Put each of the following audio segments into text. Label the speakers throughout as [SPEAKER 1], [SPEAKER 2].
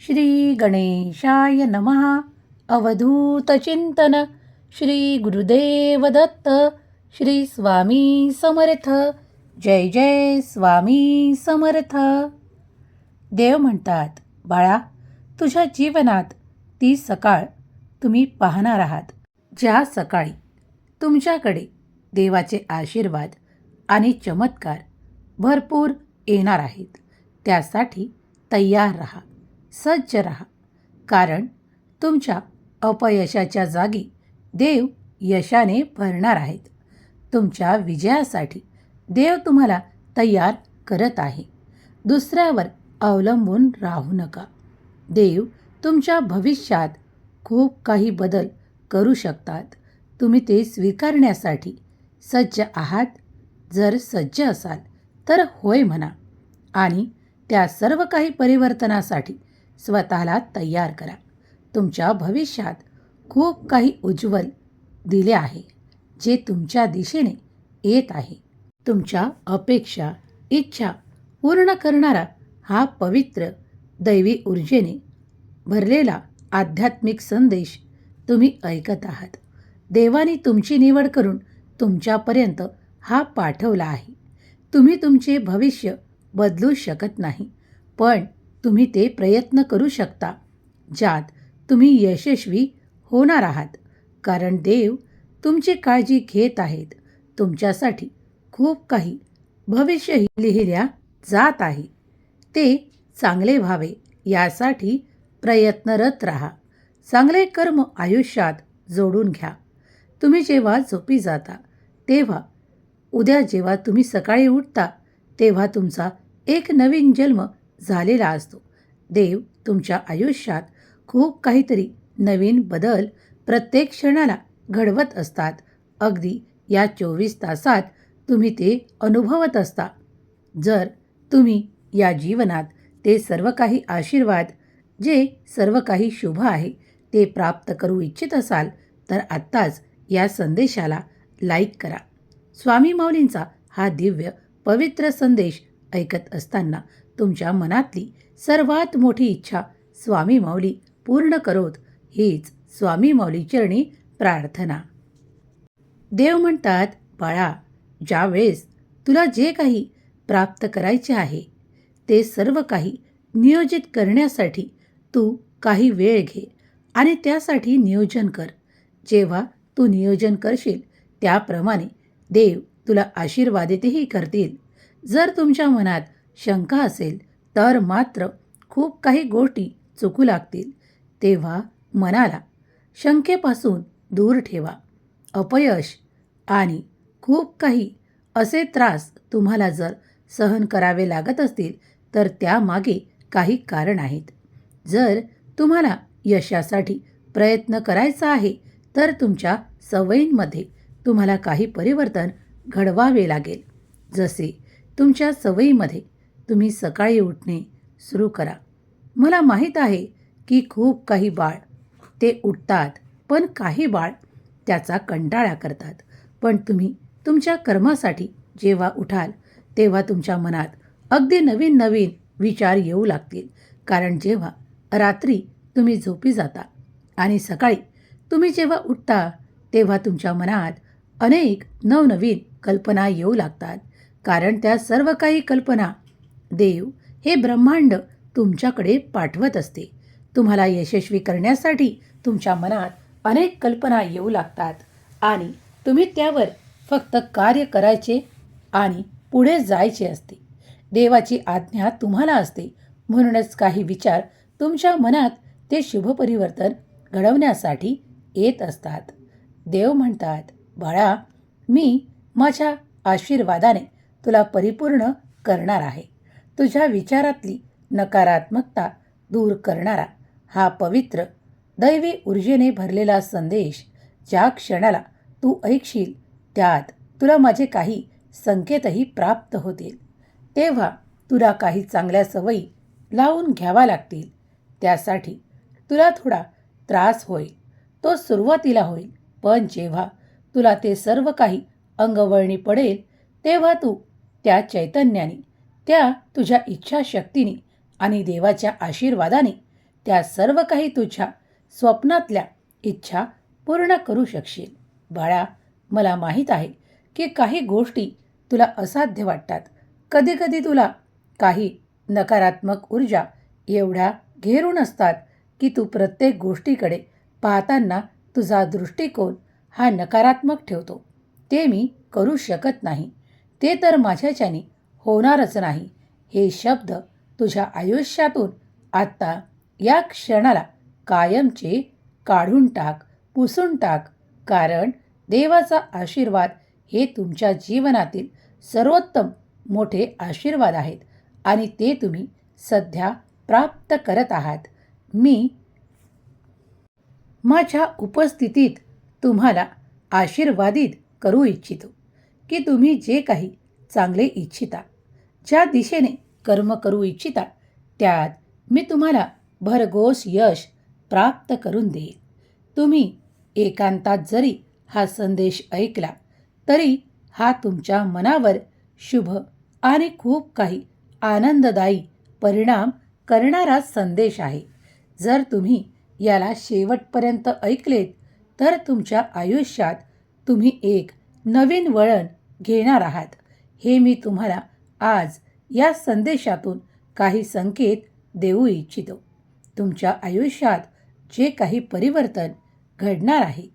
[SPEAKER 1] श्री गणेशाय नमः अवधूतचिंतन श्री गुरुदेव दत्त. श्री स्वामी समर्थ. जय जय स्वामी समर्थ. देव म्हणतात बाळा तुझ्या जीवनात ती सकाळ तुम्ही पाहणार आहात. ज्या सकाळी तुमच्याकडे देवाचे आशीर्वाद आणि चमत्कार भरपूर येणार आहेत त्यासाठी तयार राहा. सज्ज राहा. कारण तुमच्या अपयशाच्या जागी देव यशाने भरणार आहेत. तुमच्या विजयासाठी देव तुम्हाला तयार करत आहे. दुसऱ्यावर अवलंबून राहू नका. देव तुमच्या भविष्यात खूप काही बदल करू शकतात. तुम्ही ते स्वीकारण्यासाठी सज्ज आहात. जर सज्ज असाल तर होय म्हणा. आणि त्या सर्व काही परिवर्तनासाठी स्वतःला तयार करा. तुमच्या भविष्यात खूप काही उज्ज्वल दिले आहे जे तुमच्या दिशेने येत आहे. तुमच्या अपेक्षा इच्छा पूर्ण करणारा हा पवित्र दैवी ऊर्जेने भरलेला आध्यात्मिक संदेश तुम्ही ऐकत आहात. देवाने तुमची निवड करून तुमच्यापर्यंत हा पाठवला आहे. तुम्ही तुमचे भविष्य बदलू शकत नाही पण तुम्ही ते प्रयत्न करू शकता ज्यात तुम्ही यशस्वी होणार आहात. कारण देव तुमची काळजी घेत आहेत. तुमच्यासाठी खूप काही भविष्यही लिहिल्या जात आहे. ते चांगले व्हावे यासाठी प्रयत्नरत राहा. चांगले कर्म आयुष्यात जोडून घ्या. तुम्ही जेव्हा झोपी जाता तेव्हा उद्या जेव्हा तुम्ही सकाळी उठता तेव्हा तुमचा एक नवीन जन्म झालेला असतो. देव तुमच्या आयुष्यात खूप काहीतरी नवीन बदल प्रत्येक क्षणाला घडवत असतात. अगदी या चोवीस तासात तुम्ही ते अनुभवत असता. जर तुम्ही या जीवनात ते सर्व काही आशीर्वाद जे सर्व काही शुभ आहे ते प्राप्त करू इच्छित असाल तर आत्ताच या संदेशाला लाईक करा. स्वामी माऊलींचा हा दिव्य पवित्र संदेश ऐकत असताना तुमच्या मनातली सर्वात मोठी इच्छा स्वामी माऊली पूर्ण करोत हीच स्वामी माऊली चरणी प्रार्थना. देव म्हणतात बाळा ज्यावेळेस तुला जे काही प्राप्त करायचे आहे ते सर्व काही नियोजित करण्यासाठी तू काही वेळ घे आणि त्यासाठी नियोजन कर. जेव्हा तू नियोजन करशील त्याप्रमाणे देव तुला आशीर्वादितही करतील. जर तुमच्या मनात शंका असेल तर मात्र खूप काही गोष्टी चुकू लागतील. तेव्हा मनाला शंकेपासून दूर ठेवा. अपयश आणि खूप काही असे त्रास तुम्हाला जर सहन करावे लागत असतील तर त्यामागे काही कारण आहेत. जर तुम्हाला यशासाठी प्रयत्न करायचा आहे तर तुमच्या सवयींमध्ये तुम्हाला काही परिवर्तन घडवावे लागेल. जसे तुमच्या सवयीमध्ये तुम्ही सकाळी उठणे सुरू करा. मला माहीत आहे की खूप काही बाळ ते उठतात पण काही बाळ त्याचा कंटाळा करतात. पण तुम्ही तुमच्या कर्मासाठी जेव्हा उठाल तेव्हा तुमच्या मनात अगदी नवीन नवीन विचार येऊ लागतील. कारण जेव्हा रात्री तुम्ही झोपी जाता आणि सकाळी तुम्ही जेव्हा उठता तेव्हा तुमच्या मनात अनेक नवनवीन कल्पना येऊ लागतात. कारण त्या सर्व काही कल्पना देव हे ब्रह्मांड तुमच्याकडे पाठवत असते. तुम्हाला यशस्वी करण्यासाठी तुमच्या मनात अनेक कल्पना येऊ लागतात आणि तुम्ही त्यावर फक्त कार्य करायचे आणि पुढे जायचे असते. देवाची आज्ञा तुम्हाला असते. म्हणूनच काही विचार तुमच्या मनात ते शुभपरिवर्तन घडवण्यासाठी येत असतात. देव म्हणतात बाळा मी माझ्या आशीर्वादाने तुला परिपूर्ण करणार आहे. तुझ्या विचारातली नकारात्मकता दूर करणारा हा पवित्र दैवी ऊर्जेने भरलेला संदेश ज्या क्षणाला तू ऐकशील त्यात तुला माझे काही संकेतही प्राप्त होतील. तेव्हा तुला काही चांगल्या सवयी लावून घ्यावा लागतील. त्यासाठी तुला थोडा त्रास होईल. तो सुरुवातीला होईल पण जेव्हा तुला ते सर्व काही अंगवळणी पडेल तेव्हा तू त्या चैतन्याने त्या तुझ्या इच्छाशक्तीने आणि देवाच्या आशीर्वादाने त्या सर्व काही तुझ्या स्वप्नातल्या इच्छा पूर्ण करू शकशील. बाळा मला माहीत आहे की काही गोष्टी तुला असाध्य वाटतात. कधीकधी तुला काही नकारात्मक ऊर्जा एवढ्या घेरून असतात की तू प्रत्येक गोष्टीकडे पाहताना तुझा दृष्टिकोन हा नकारात्मक ठेवतो. ते मी करू शकत नाही. ते तर माझ्याच्याने होणारच नाही. हे शब्द तुझ्या आयुष्यातून आत्ता या क्षणाला कायमचे काढून टाक पुसून टाक. कारण देवाचा आशीर्वाद हे तुमच्या जीवनातील सर्वोत्तम मोठे आशीर्वाद आहेत आणि ते तुम्ही सध्या प्राप्त करत आहात. मी माझ्या उपस्थितीत तुम्हाला आशीर्वादित करू इच्छितो की तुम्ही जे काही चांगले इच्छिता. ज्या दिशेने कर्म करू इच्छिता त्यात मी तुम्हाला भरघोस यश प्राप्त करून देईल तुम्ही एकांतात जरी हा संदेश ऐकला तरी हा तुमच्या मनावर शुभ आणि खूप काही आनंददायी परिणाम करणारा संदेश आहे. जर तुम्ही याला शेवटपर्यंत ऐकलेत तर तुमच्या आयुष्यात तुम्ही एक नवीन वळण घेणार आहात. हे मी तुम्हाला आज या संदेशातून काही संकेत देऊ इच्छितो. तुमच्या आयुष्यात जे काही परिवर्तन घडणार आहे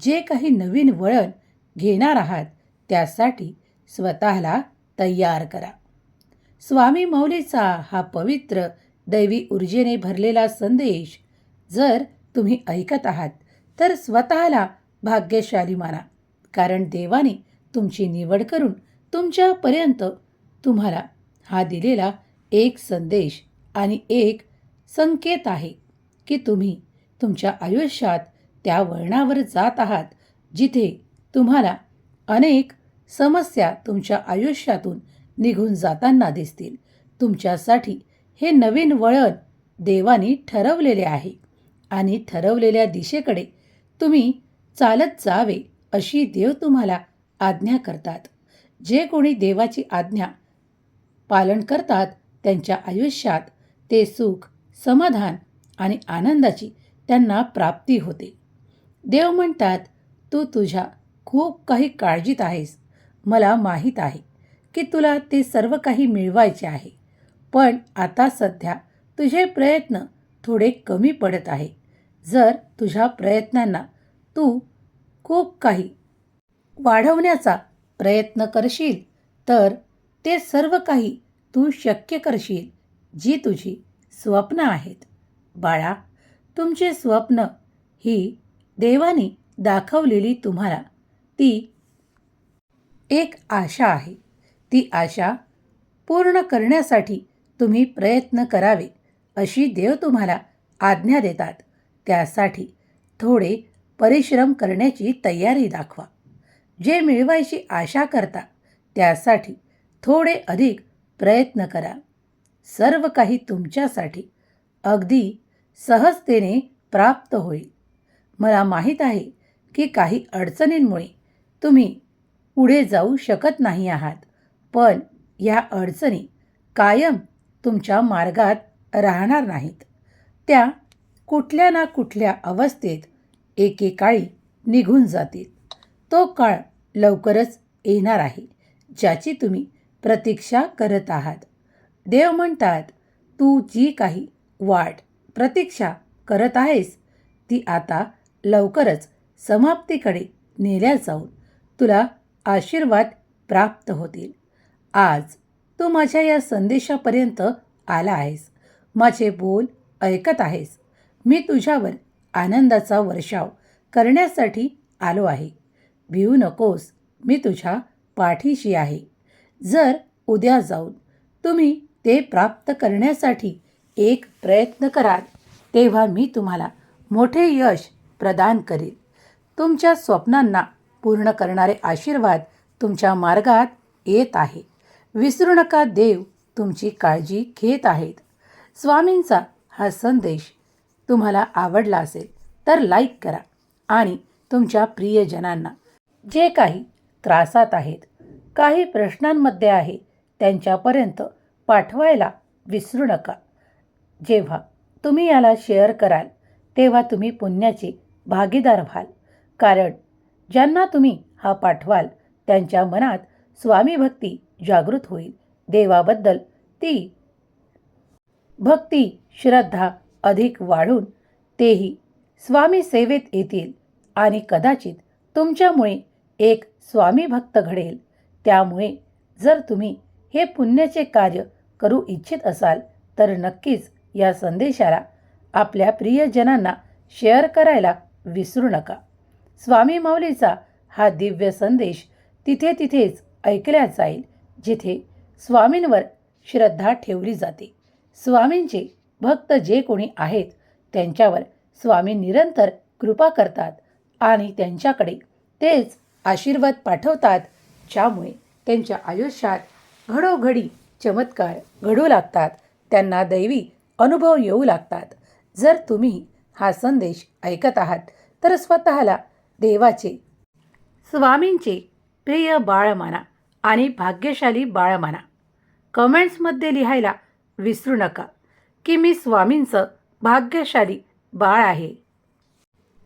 [SPEAKER 1] जे काही नवीन वळण घेणार आहात त्यासाठी स्वतःला तयार करा. स्वामी मौलीचा हा पवित्र दैवी ऊर्जेने भरलेला संदेश जर तुम्ही ऐकत आहात तर स्वतःला भाग्यशाली माना. कारण देवाने तुमची निवड करून तुमच्यापर्यंत तुम्हाला हा दिलेला एक संदेश आणि एक संकेत आहे की तुम्ही तुमच्या आयुष्यात त्या वळणावर जात आहात जिथे तुम्हाला अनेक समस्या तुमच्या आयुष्यातून निघून जाताना दिसतील. तुमच्यासाठी हे नवीन वळण देवाने ठरवलेले आहे आणि ठरवलेल्या दिशेकडे तुम्ही चालत जावे अशी देव तुम्हाला आज्ञा करतात. जे कोणी देवाची आज्ञा पालन करतात त्यांच्या आयुष्यात ते सुख समाधान आणि आनंदाची त्यांना प्राप्ती होते. देव म्हणतात तू तुझ्या खूप काही काळजीत आहेस. मला माहीत आहे की तुला ते सर्व काही मिळवायचे आहे. पण आता सध्या तुझे प्रयत्न थोडे कमी पडत आहे. जर तुझ्या प्रयत्नांना तू खूप काही वाढवण्याचा प्रयत्न करशील तर ते सर्व काही तू शक्य करशील जी तुझी स्वप्न आहेत. बाळा तुमचे स्वप्न ही देवाने दाखवलेली तुम्हाला. ती एक आशा आहे. ती आशा पूर्ण करण्यासाठी तुम्ही प्रयत्न करावे अशी देव तुम्हाला आज्ञा देतात. त्यासाठी थोडे परिश्रम करण्याची तयारी दाखवा. जे मिळवायची आशा करता त्यासाठी थोडे अधिक प्रयत्न करा. सर्व काही तुमच्यासाठी अगदी सहजतेने प्राप्त होईल. मला माहीत आहे की काही अडचणींमुळे तुम्ही पुढे जाऊ शकत नाही आहात पण या अडचणी कायम तुमच्या मार्गात राहणार नाहीत. त्या कुठल्या ना कुठल्या अवस्थेत एकेकाळी निघून जातील. तो काळ लवकरच येणार आहे ज्याची तुम्ही प्रतीक्षा करत आहात. देव म्हणतात तू जी काही वाट प्रतीक्षा करत आहेस ती आता लवकरच समाप्तीकडे नेल्या जाऊन तुला आशीर्वाद प्राप्त होतील. आज तू माझ्या या संदेशापर्यंत आला आहेस. माझे बोल ऐकत आहेस. मी तुझ्यावर आनंदाचा वर्षाव करण्यासाठी आलो आहे. भिवू नकोस. मी तुझ्या पाठीशी आहे. जर उद्या जाऊन तुम्ही ते प्राप्त करण्यासाठी एक प्रयत्न कराल तेव्हा मी तुम्हाला मोठे यश प्रदान करेन. तुमच्या स्वप्नांना पूर्ण करणारे आशीर्वाद तुमच्या मार्गात येत आहे. विसरू नका देव तुमची काळजी घेत आहेत. स्वामींचा हा संदेश तुम्हाला आवडला असेल तर लाईक करा आणि तुमच्या प्रियजनांना जे काही त्रासात आहेत काही प्रश्नांमध्ये आहे त्यांच्यापर्यंत पाठवायला विसरू नका. जेव्हा तुम्ही याला शेअर कराल तेव्हा तुम्ही पुण्याचे भागीदार व्हाल. कारण ज्यांना तुम्ही हा पाठवाल त्यांच्या मनात स्वामी भक्ती जागृत होईल. देवाबद्दल ती भक्ती श्रद्धा अधिक वाढून तेही स्वामी सेवेत येतील आणि कदाचित तुमच्यामुळे एक स्वामी भक्त घडेल. त्यामुळे जर तुम्ही हे पुण्याचे कार्य करू इच्छित असाल तर नक्कीच या संदेशाला आपल्या प्रियजनांना शेअर करायला विसरू नका. स्वामी माऊलीचा हा दिव्य संदेश तिथे तिथेच ऐकल्या जाईल जिथे स्वामींवर श्रद्धा ठेवली जाते. स्वामींचे भक्त जे कोणी आहेत त्यांच्यावर स्वामी निरंतर कृपा करतात आणि त्यांच्याकडे तेच आशीर्वाद पाठवतात ज्यामुळे त्यांच्या आयुष्यात घडोघडी चमत्कार घडू लागतात. त्यांना दैवी अनुभव येऊ लागतात. जर तुम्ही हा संदेश ऐकत आहात तर स्वतःला देवाचे स्वामींचे प्रिय बाळ माना आणि भाग्यशाली बाळ माना कमेंट्समध्ये लिहायला विसरू नका की मी स्वामींचं भाग्यशाली बाळ आहे.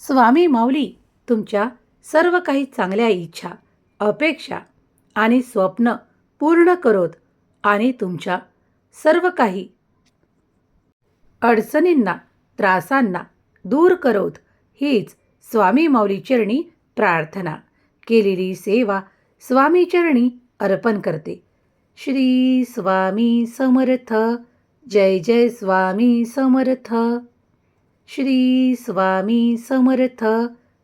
[SPEAKER 1] स्वामी माऊली तुमच्या सर्व काही चांगल्या इच्छा अपेक्षा आणि स्वप्न पूर्ण करोत आणि तुमच्या सर्व काही अडचणींना त्रासांना दूर करोत हीच स्वामी माऊलीचरणी प्रार्थना. केलेली सेवा स्वामी चरणी अर्पण करते. श्री स्वामी समर्थ जय जय स्वामी समर्थ. श्री स्वामी समर्थ